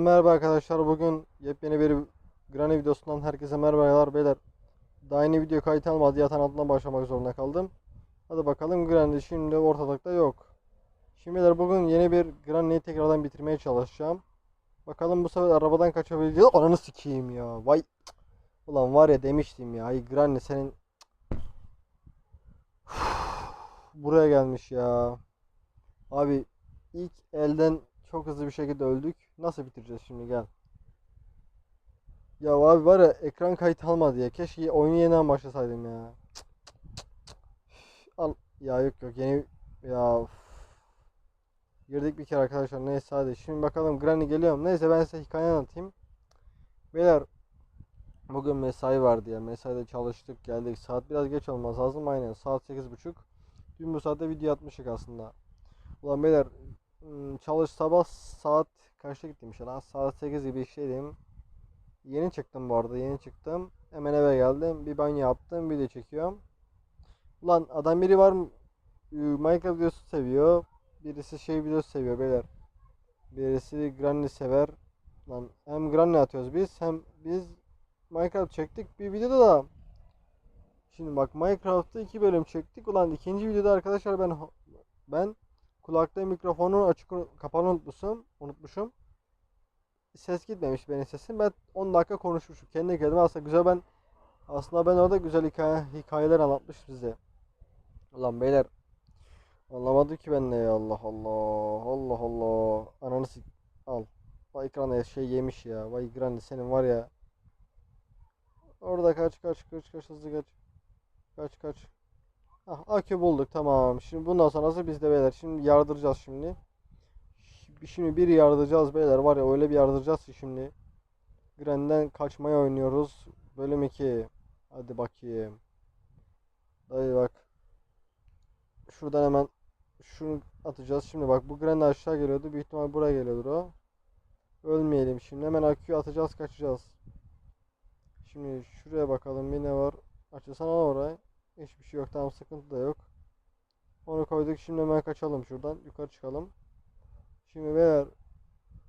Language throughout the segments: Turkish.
Merhaba arkadaşlar. Bugün yepyeni bir Granny videosundan herkese merhabalar beyler. Daha yeni video kayıt almadı yatan altından başlamak zorunda kaldım. Hadi bakalım Granny şimdi ortalıkta yok. Şimdi beyler bugün yeni bir Granny'yi tekrardan bitirmeye çalışacağım. Bakalım bu sefer arabadan kaçabileceğiz. Ananı sikeyim ya. Vay. Ulan var ya demiştim ya. Ay Granny senin Buraya gelmiş ya. Abi ilk elden çok hızlı bir şekilde öldük. Nasıl bitireceğiz şimdi gel. Ya abi var ya ekran kayıt almadı ya. Keşke oyunu yeniden başlasaydım ya. Al. Ya yok yok yeni ya. üf. Girdik bir kere arkadaşlar. Neyse hadi. Şimdi bakalım Granny geliyor mu? Neyse ben size hikaye anlatayım. Beyler bugün mesai vardı ya. Mesaide çalıştık geldik. Saat biraz geç olmaz lazım. Aynen saat 8.30. Dün bu saatte video atmıştık aslında. Ulan beyler Çalış sabah saat kaçta gittim işte lan saat 8 gibi işteydim. Yeni çıktım bu arada yeni çıktım. Hemen eve geldim bir banyo yaptım video çekiyorum. Ulan adam biri var e, Minecraft videosu seviyor. Birisi şey videosu seviyor beyler. Birisi Granny sever. Lan hem Granny atıyoruz biz hem biz Minecraft çektik bir videoda da. Şimdi bak Minecraft'ta iki bölüm çektik. Ulan ikinci videoda arkadaşlar ben ben Kulakta mikrofonu açık kapalı unutmuşum. Unutmuşum. Ses gitmemiş benim sesim. Ben 10 dakika konuşmuşum. Kendi kendime aslında güzel ben aslında ben orada güzel hikaye, hikayeler anlatmışım size. Ulan beyler anlamadı ki ben ne Allah Allah Allah Allah ananı al. Vay ekrana şey yemiş ya. Vay Grandi senin var ya. Orada kaç kaç kaç kaç hızlı kaç. Kaç kaç. Ah, akü bulduk tamam. Şimdi bundan sonrası bizde beyler. Şimdi yardıracağız şimdi. Şimdi bir yardıracağız beyler. Var ya öyle bir yardıracağız ki şimdi. Gren'den kaçmaya oynuyoruz. Bölüm 2. Hadi bakayım. Dayı bak. Şuradan hemen şunu atacağız. Şimdi bak bu Gren aşağı geliyordu. Büyük ihtimal buraya geliyordur o. Ölmeyelim şimdi. Hemen aküyü atacağız kaçacağız. Şimdi şuraya bakalım bir ne var. Açılsana orayı. Hiçbir şey yok. Tamam sıkıntı da yok. Onu koyduk. Şimdi hemen kaçalım şuradan. Yukarı çıkalım. Şimdi beyler.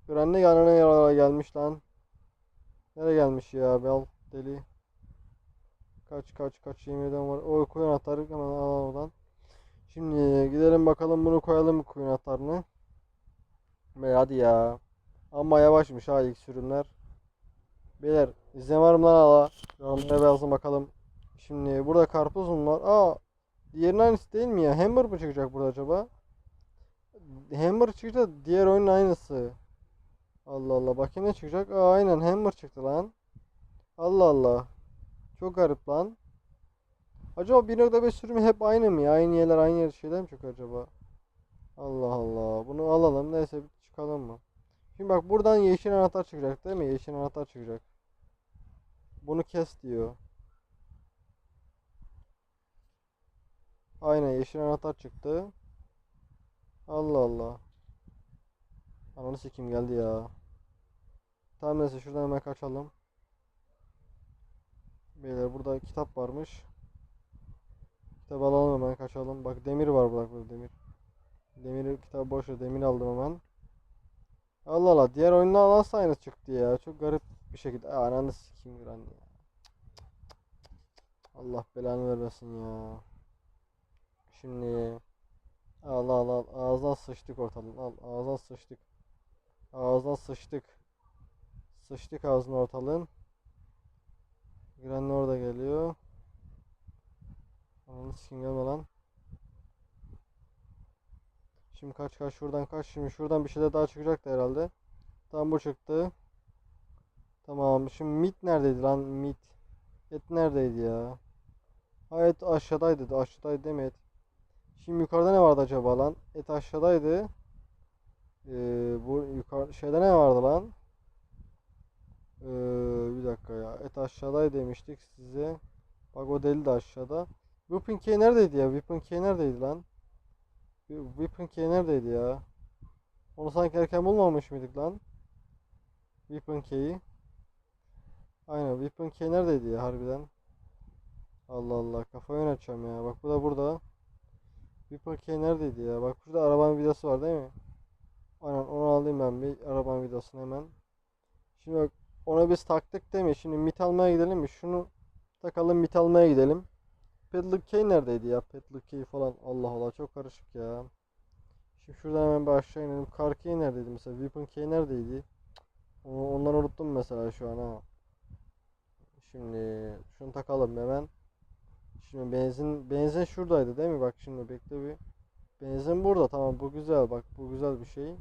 Granny yanına yaralara gelmiş lan. Nereye gelmiş ya bel deli. Kaç kaç kaç yemin ederim var. O koyun atarı hemen alalım oradan. Şimdi gidelim bakalım bunu koyalım koyun atarını. Beyler hadi ya. Ama yavaşmış ha ilk sürümler. Beyler izin var mı lan hala? Yorumlara yazın bakalım. Şimdi burada karpuz var? Aa, diğerinin aynısı değil mi ya? Hammer mı çıkacak burada acaba? Hammer çıktı diğer oyunun aynısı. Allah Allah bakayım ne çıkacak? Aa, aynen Hammer çıktı lan. Allah Allah. Çok garip lan. Acaba 1.5 sürümü hep aynı mı ya? Aynı yerler aynı yer şeyler mi çıkıyor acaba? Allah Allah. Bunu alalım. Neyse çıkalım mı? Şimdi bak buradan yeşil anahtar çıkacak değil mi? Yeşil anahtar çıkacak. Bunu kes diyor. Aynen yeşil anahtar çıktı. Allah Allah. Ananı sikim geldi ya. Tamam neyse şuradan hemen kaçalım. Beyler burada kitap varmış. Kitap alalım hemen kaçalım. Bak demir var burada, burada demir. Demir kitap boş ver, demir aldım hemen. Allah Allah diğer oyunda nasıl aynı çıktı ya. Çok garip bir şekilde. Aa, ananı sikim lan ya. Allah belanı vermesin ya. Şimdi al al al. Sıçtık ortalığın. Al ağzına sıçtık. Ağzına sıçtık. Sıçtık ağzına ortalığın. Granny orada geliyor. Ananı sikim gelme lan. Şimdi kaç kaç şuradan kaç. Şimdi şuradan bir şeyler daha çıkacaktı herhalde. Tam bu çıktı. Tamam şimdi mit neredeydi lan? Mit. Et neredeydi ya? Ha et aşağıdaydı. Aşağıdaydı değil mi et Şimdi yukarıda ne vardı acaba lan? Et aşağıdaydı. Ee, bu yukarı şeyde ne vardı lan? Ee, bir dakika ya. Et aşağıdaydı demiştik size. Bak o deli de aşağıda. Whipping Key neredeydi ya? Whipping Key neredeydi lan? Whipping Key neredeydi ya? Onu sanki erken bulmamış mıydık lan? Whipping Key'i. Aynen Whipping Key neredeydi ya harbiden? Allah Allah kafayı yöneteceğim ya. Bak bu da burada. Bir paket neredeydi ya? Bak burada arabanın vidası var değil mi? Aynen onu alayım ben bir arabanın vidasını hemen. Şimdi bak onu biz taktık değil mi? Şimdi mit almaya gidelim mi? Şunu takalım mit almaya gidelim. Pedal key neredeydi ya? Pedal key falan. Allah Allah çok karışık ya. Şimdi şuradan hemen bir aşağı inelim. Car key neredeydi mesela? Weapon key neredeydi? Onu, ondan unuttum mesela şu an ha. Şimdi şunu takalım hemen. Şimdi benzin benzin şuradaydı değil mi? Bak şimdi bekle bir. Benzin burada tamam bu güzel bak bu güzel bir şey.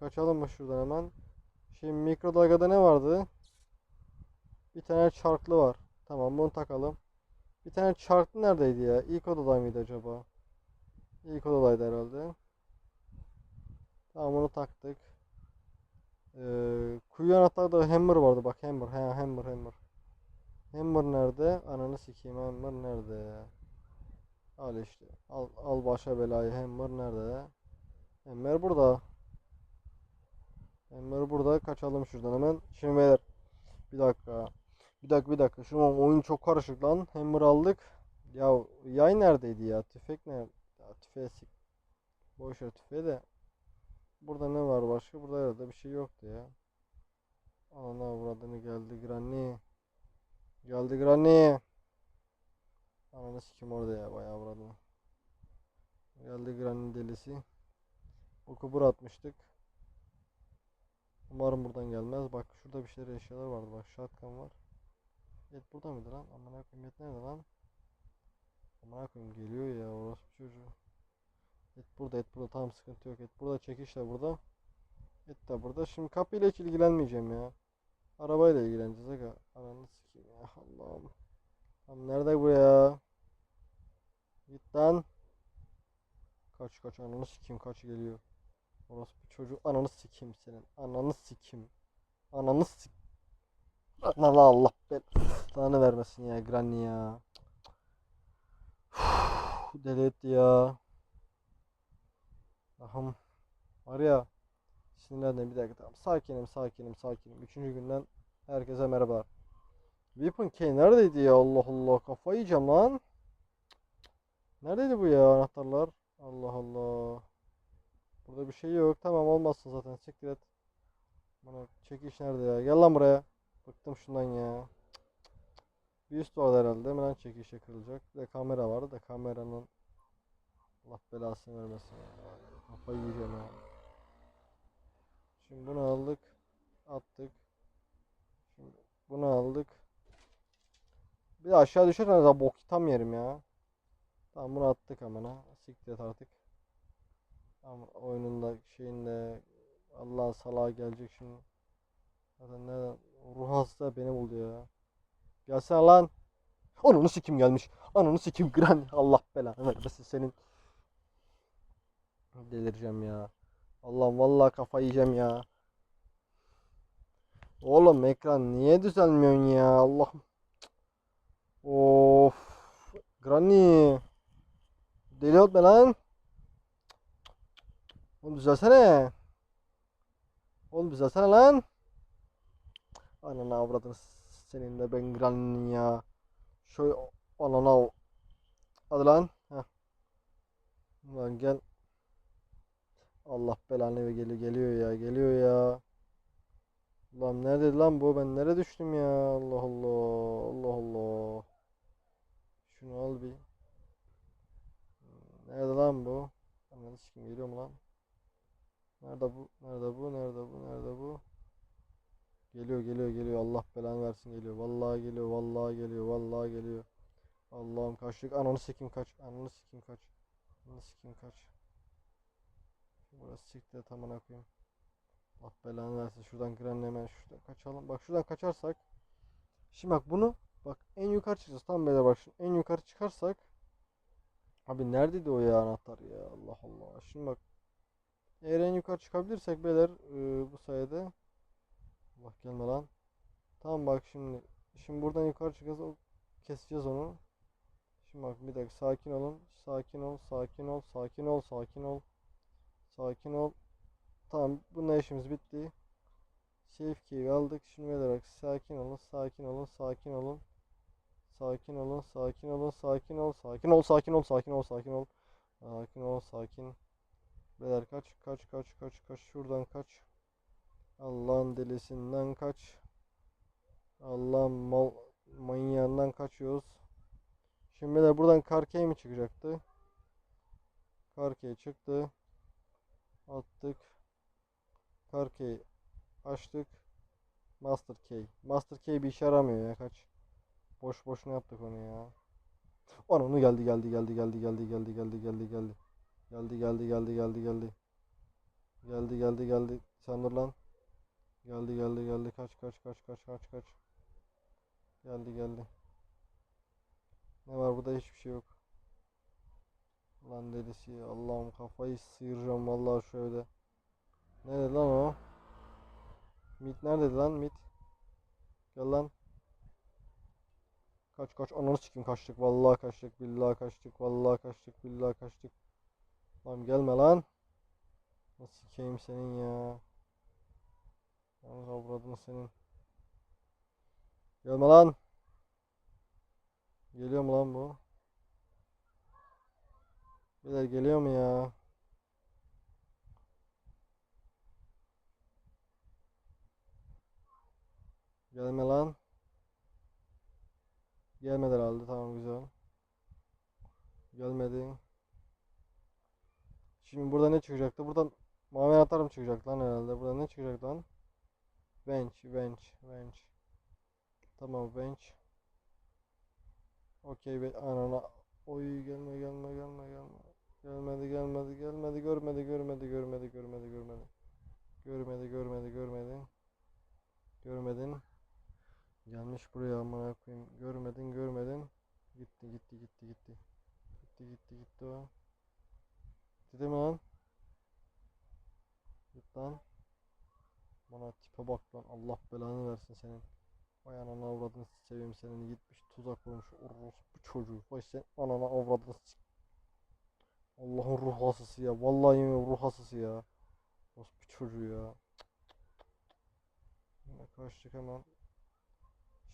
Kaçalım mı şuradan hemen? Şimdi mikrodalgada ne vardı? Bir tane çarklı var. Tamam bunu takalım. Bir tane çarklı neredeydi ya? İlk odada mıydı acaba? İlk odadaydı herhalde. Tamam onu taktık. Ee, kuyu anahtarda hammer vardı bak hammer. He hammer hammer. Hammer nerede? Ananı sikeyim hammer nerede? Al işte. Al, al başa belayı. Hammer nerede? Hammer burada. Hammer burada. Kaçalım şuradan hemen. Şimdi beyler. Bir dakika. Bir dakika bir dakika. Şu an oyun çok karışık lan. Hammer aldık. Ya yay neredeydi ya? Tüfek nerede? Ya tüfeğe sik. Boş tüfeği de. Burada ne var başka? Burada herhalde bir şey yoktu ya. Ana avradını geldi Granny. Geldi Granny. Ananı sikim orada ya bayağı avradını. Geldi Granny delisi. O kubur atmıştık. Umarım buradan gelmez. Bak şurada bir şeyler eşyalar vardı. Bak shotgun var. Et burada mıydı lan? Amına koyayım et nerede lan? Amına koyayım geliyor ya orası çocuğu. Et burada et burada tamam sıkıntı yok. Et burada çekiş de burada. Et de burada. Şimdi kapıyla hiç ilgilenmeyeceğim ya. Arabayla ilgileneceğiz aga. Ananı sikeyim ya Allah'ım. Tam nerede bu ya? Git lan. Kaç kaç ananı sikeyim kaç geliyor. Orası bir çocuğu ananı sikeyim senin. Ananı sikeyim. Ananı sik. Ananı Allah ben. Sana vermesin ya Granny ya. Deli etti ya. Ahım. Var ya. Sinirlendim bir dakika tamam. Sakinim sakinim sakinim. Üçüncü günden herkese merhabalar. Weapon key neredeydi ya Allah Allah kafayı yiyeceğim lan. Neredeydi bu ya anahtarlar? Allah Allah. Burada bir şey yok. Tamam olmazsın zaten. Siktir et. Bana çekiş nerede ya? Gel lan buraya. Bıktım şundan ya. Bir üst vardı herhalde. Hemen çekişe kırılacak. Bir de kamera vardı da kameranın Allah belasını vermesin ya. Kafayı yiyeceğim ya. Şimdi bunu aldık. Attık. Şimdi bunu aldık. Bir aşağı düşersen daha bok tam yerim ya. Tamam bunu attık ha. Siktir artık. Ama oyunun da şeyinde Allah salağa gelecek şimdi. Zaten nereden? Ruh hasta beni buldu ya. Gelsene lan. Ananı sikim gelmiş. Ananı sikim gran. Allah belanı vermesin senin. Delireceğim ya. Allah'ım vallahi kafayı yiyeceğim ya. Oğlum ekran niye düzelmiyorsun ya? Allah'ım. Of. Granny. Deli olma lan. Oğlum düzelsene. Oğlum düzelsene lan. Ananı avradını senin de ben Granny ya. Şöyle anana. Hadi lan. Heh. Lan gel. Allah belanı ve geliyor geliyor ya geliyor ya. Lan nerede lan bu ben nereye düştüm ya Allah Allah Allah Allah. Şunu al bir. Nerede lan bu? Ananı sikim geliyor mu lan? Nerede bu? Nerede bu? Nerede bu? Nerede bu? Geliyor geliyor geliyor Allah belanı versin geliyor. Vallahi geliyor vallahi geliyor vallahi geliyor. Allah'ım kaçtık. Ananı sikim kaç. Ananı sikim kaç. Ananı sikim kaç. Burası siktir tamına koyayım. Allah belanı versin. Şuradan grenle hemen şuradan kaçalım. Bak şuradan kaçarsak. Şimdi bak bunu bak en yukarı çıkacağız. Tam böyle bak şimdi en yukarı çıkarsak. Abi neredeydi o ya anahtar ya Allah Allah. Şimdi bak eğer en yukarı çıkabilirsek beyler e, bu sayede Allah gelme lan. Tamam bak şimdi şimdi buradan yukarı çıkacağız. O, keseceğiz onu. Şimdi bak bir dakika sakin olun. Sakin ol, sakin ol, sakin ol, sakin ol. Sakin ol. Tamam bununla işimiz bitti. Safe key aldık. Şimdi bak sakin olun, sakin olun, sakin olun. Sakin olun, sakin olun, sakin ol, sakin ol, sakin ol, sakin ol, sakin ol. Sakin ol, sakin. Beyler kaç, kaç, kaç, kaç, kaç. Şuradan kaç. Allah'ın delisinden kaç. Allah'ın mal manyağından kaçıyoruz. Şimdi de buradan Karkey mi çıkacaktı? Karkey çıktı. Attık. Karkey açtık. Master Key. Master Key bir işe yaramıyor ya kaç. Boş boşuna yaptık onu ya. Ananı geldi geldi geldi geldi geldi geldi geldi geldi geldi. Geldi geldi geldi geldi geldi. Geldi geldi geldi. Sen dur lan. Geldi geldi geldi. Kaç kaç kaç kaç kaç kaç. Geldi geldi. Ne var burada hiçbir şey yok. Lan delisi. Allah'ım kafayı sıyıracağım vallahi şöyle. Nerede lan o? Mit nerede lan Mit? Gel lan. Kaç kaç ananı sikeyim kaçtık vallahi kaçtık billahi kaçtık vallahi kaçtık billahi kaçtık. Lan gelme lan. Nasıl sikeyim senin ya. Yalnız avradını senin. Gelme lan. Geliyor mu lan bu? Beyler geliyor mu ya? Gelme lan. Gelmedi herhalde. Tamam güzel. Gelmedi. Şimdi burada ne çıkacaktı? Buradan mavi anahtar mı çıkacak lan herhalde? Burada ne çıkacak lan? Bench, bench, bench. Tamam bench. Okey be anana. Oy gelme gelme gelme gelme. Gelmedi gelmedi gelmedi görmedi görmedi görmedi görmedi görmedi. Görmedi görmedi görmedi. Görmedin. Gelmiş buraya amına koyayım. Görmedin görmedin. Gitti gitti gitti gitti. Gitti gitti gitti o. Gitti mi lan? Git lan. Bana tipe bak lan. Allah belanı versin senin. Vay anana avradını seveyim senin. Gitmiş tuzak kurmuş. Orospu çocuğu. Vay sen anana avradını Allah'ın ruh hastası ya. Vallahi yemin ruh hastası ya. Orospu çocuğu ya. Yine kaçtık hemen.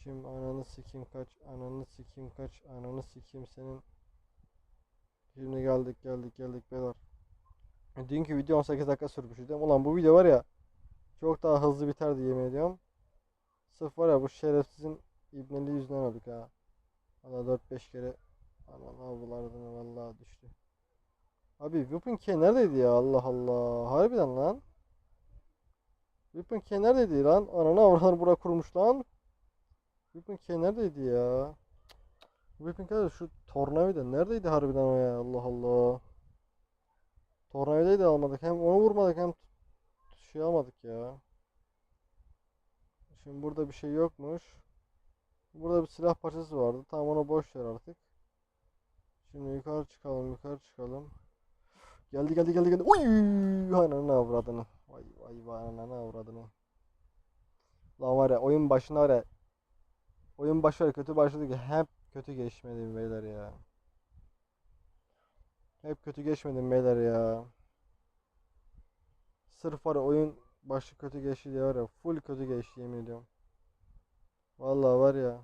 Şimdi ananı sikeyim kaç. Ananı sikeyim kaç. Ananı sikeyim senin. Şimdi geldik geldik geldik beyler. Dünkü video 18 dakika sürmüştü. Ulan bu video var ya çok daha hızlı biterdi yemin ediyorum. Sırf var ya bu şerefsizin ibneliği yüzünden öldük ha. Valla 4-5 kere aman avlardan vallahi düştü. Abi Weapon Key neredeydi ya Allah Allah. Harbiden lan. Weapon Key neredeydi lan? Ananı avradan bura kurmuş lan. Weapon Key neredeydi ya? Weapon Key şu tornavida neredeydi harbiden o ya Allah Allah. Tornavidayı da almadık. Hem onu vurmadık hem şey almadık ya. Şimdi burada bir şey yokmuş. Burada bir silah parçası vardı. Tamam onu boş ver artık. Şimdi yukarı çıkalım, yukarı çıkalım. Geldi geldi geldi geldi. Uy! Ananı avradını. Vay vay vay ananı avradını. Lan var ya oyun başına var ya. Oyun ya, kötü başladı ki hep kötü geçmedi beyler ya. Hep kötü geçmedim beyler ya. Sırf var oyun başı kötü geçti diye var ya full kötü geçti yemin ediyorum. Vallahi var ya.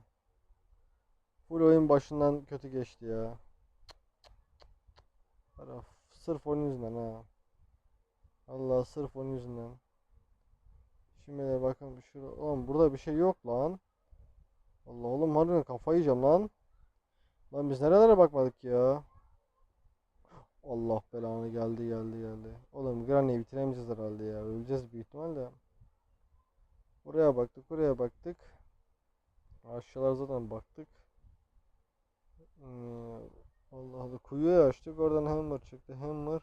Full oyun başından kötü geçti ya. Sırf onun yüzünden ha. Allah sırf onun yüzünden. Şimdi bakın şurada. Oğlum burada bir şey yok lan. Allah oğlum harbiden kafayı yiyeceğim lan. Lan biz nerelere bakmadık ya. Allah belanı geldi geldi geldi. Oğlum Granny'yi bitiremeyeceğiz herhalde ya. Öleceğiz büyük ihtimalle. Buraya baktık, buraya baktık. Aşağılar zaten baktık. Hmm, Allah Allah kuyuyu açtık. Oradan hammer çıktı. Hammer.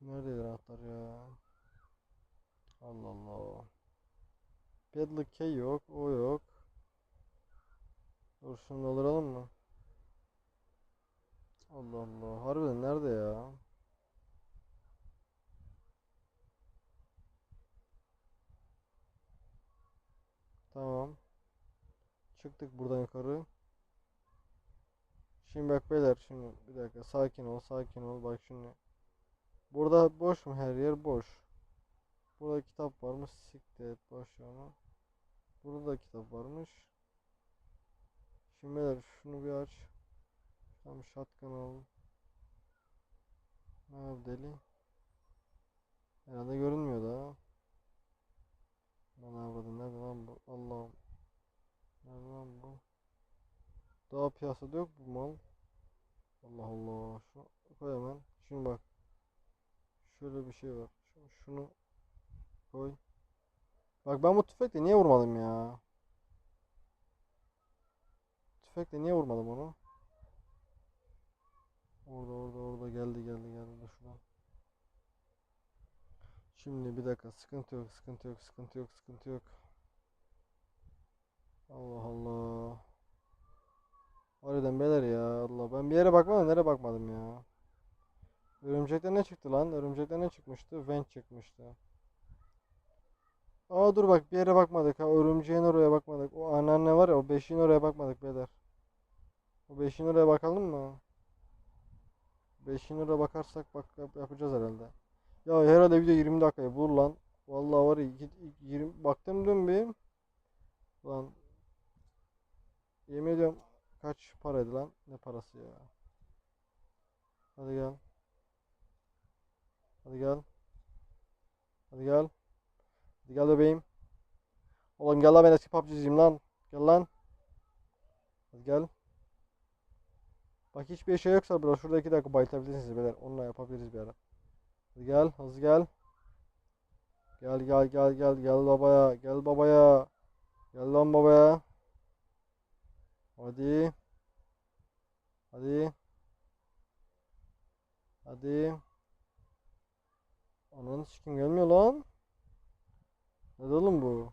Neredeydi anahtar ya? Allah Allah. Padlock key yok. O yok. Dur şunu dolduralım mı? Allah Allah. Harbiden nerede ya? Tamam. Çıktık buradan yukarı. Şimdi bak beyler şimdi bir dakika sakin ol sakin ol bak şimdi. Burada boş mu her yer boş. Burada kitap varmış siktir et boş. Burada da kitap varmış. Şimdi beyler şunu bir aç. Tam shotgun al. Ne yap deli? Herhalde görünmüyor da. Lan avradım nerede lan bu? Allah'ım. Nerede lan bu? Daha piyasada yok bu mal. Allah Allah. Şunu koy hemen. Şimdi bak. Şöyle bir şey var. Şu- Şunu koy. Bak ben bu tüfekle niye vurmadım ya? Tüfekle niye vurmadım onu? Orada orada orada geldi geldi geldi. Dur şuradan. Şimdi bir dakika sıkıntı yok sıkıntı yok sıkıntı yok sıkıntı yok. Allah Allah. Harbiden beyler ya Allah ben bir yere bakmadım nereye bakmadım ya. Örümcekten ne çıktı lan? Örümcekten ne çıkmıştı? Vent çıkmıştı. Aa dur bak bir yere bakmadık ha. Örümceğin oraya bakmadık. O anneanne var ya o beşiğin oraya bakmadık beyler. O beşiğin oraya bakalım mı? Beşiğin oraya bakarsak bak yap- yapacağız herhalde. Ya herhalde video 20 dakikayı bulur lan. Vallahi var ya iki- iki- 20 baktım dün bir. Lan yemin ediyorum kaç paraydı lan? Ne parası ya? Hadi gel. Hadi gel. Hadi gel. Hadi gel bebeğim. Oğlum gel lan ben eski PUBG'ciyim lan. Gel lan. Hadi gel. Bak hiçbir şey yoksa bro şurada iki dakika bayıltabilirsiniz beyler. Onunla yapabiliriz bir ara. Hadi gel, hızlı gel. Gel gel gel gel gel babaya, gel babaya. Gel lan babaya. Hadi. Hadi. Hadi. Ananı sikim gelmiyor lan. Ne oğlum bu?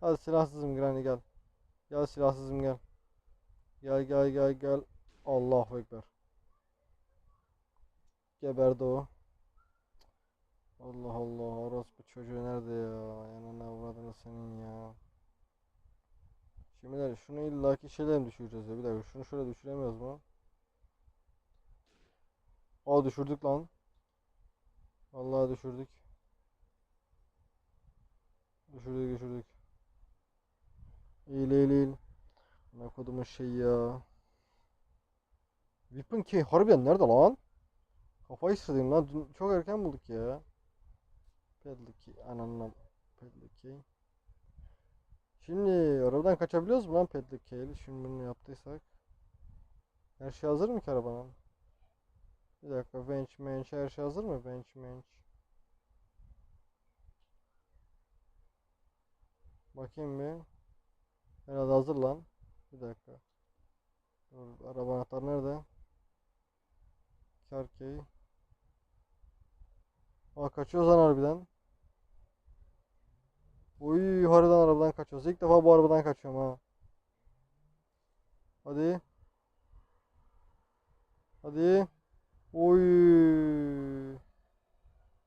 Hadi silahsızım Granny gel. Gel silahsızım gel. Gel gel gel gel. Allahu Ekber. Geberdi o. Allah Allah orospu çocuğu nerede ya? Yanına avradını senin ya. Şimdi şunu illaki şeyden mi düşüreceğiz ya? Bir dakika şunu şöyle düşüremiyoruz mu? Aa düşürdük lan. Vallahi düşürdük. Düşürdük düşürdük. İyi iyi iyi. Ne kodumun şey ya. Weapon Key harbiden nerede lan? Kafayı sırdım lan. Dün çok erken bulduk ya. Pedal Key. Ananla Pedal Key. Şimdi arabadan kaçabiliyoruz mu lan ile? Şimdi bunu yaptıysak. Her şey hazır mı ki arabanın? Bir dakika. Bench, bench her şey hazır mı? Bench, bench. Bakayım bir. Herhalde hazır lan. Bir dakika. Dur, araba anahtarı nerede? Karkey. Aa kaçıyoruz lan harbiden. Uy harbiden arabadan kaçıyoruz. İlk defa bu arabadan kaçıyorum ha. Hadi. Hadi. Uy.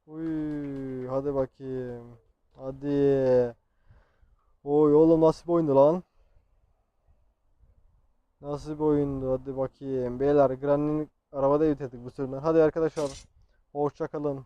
Uy. Hadi bakayım. Hadi. Oy oğlum nasıl bir oyundu lan? Nasıl bir oyundu? Hadi bakayım. Beyler Granny'nin arabada bitirdik bu sürümden. Hadi arkadaşlar. Hoşça kalın.